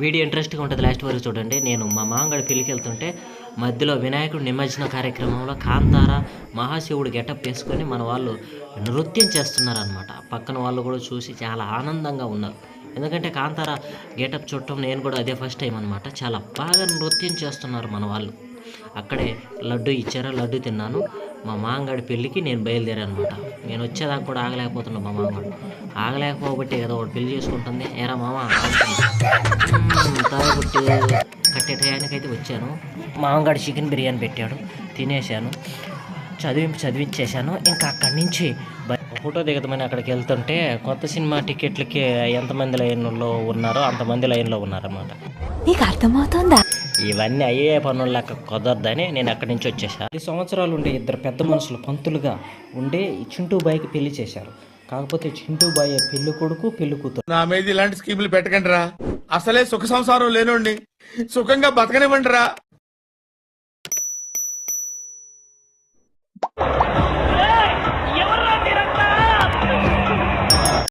Video ఇంట్రెస్ట్గా ఉంటుంది last వరకు చూడండి. నేను మా మామగాడి పెళ్ళికి వెళ్తుంటే మధ్యలో వినాయకుడు నిమజ్జన కార్యక్రమంలో కాంతార మహాశివుడు గెటప్ వేసుకొని మన వాళ్ళు నృత్యం చేస్తున్నారనమాట పక్కన వాళ్ళు కూడా చూసి చాలా ఆనందంగా ఉన్నారు. ఎందుకంటే కాంతార గెటప్ చూడటం నేను కూడా అదే ఫస్ట్ టైం అనమాట చాలా బాగా నృత్యం చేస్తున్నారు మన వాళ్ళు. అక్కడే లడ్డు ఇచ్చారా లడ్డు తిన్నాను. మా మామగాడి పెళ్ళికి నేను బయలుదేరాను అనమాట నేను వచ్చేదాకా కూడా ఆగలేకపోతున్నా మా మామగాడు ఆగలేకపోబట్టే కదా వాడు పెళ్ళి చేసుకుంటుంది. ఏరా మామ తాగుబట్టి కట్టే టయానికైతే వచ్చాను. మామగాడు చికెన్ బిర్యానీ పెట్టాడు తినేసాను చదివింపు చదివించేశాను. ఇంకా అక్కడి నుంచి ఫోటో దిగదమని అక్కడికి వెళ్తుంటే కొత్త సినిమా టికెట్లకి ఎంతమంది లైన్లో ఉన్నారో అంతమంది లైన్లో ఉన్నారన్నమాట. నీకు అర్థమవుతోందా? ఇవన్నీ అయ్యే పనులు లెక్క కుదరదని నేను అక్కడి నుంచి వచ్చేసాను పది సంవత్సరాలు ఉండే ఇద్దరు పెద్ద మనుషులు పంతులుగా ఉండే ఈ చింటూ బాయ్కి పెళ్ళి చేశారు. కాకపోతే చింటూ బాయ్ పెళ్ళి కొడుకు పెళ్ళి కూతురు. నా మీద ఇలాంటి స్కీములు పెట్టకండి రా అసలే సుఖ సంసారం లేనోండి సుఖంగా బతకనివ్వండిరా.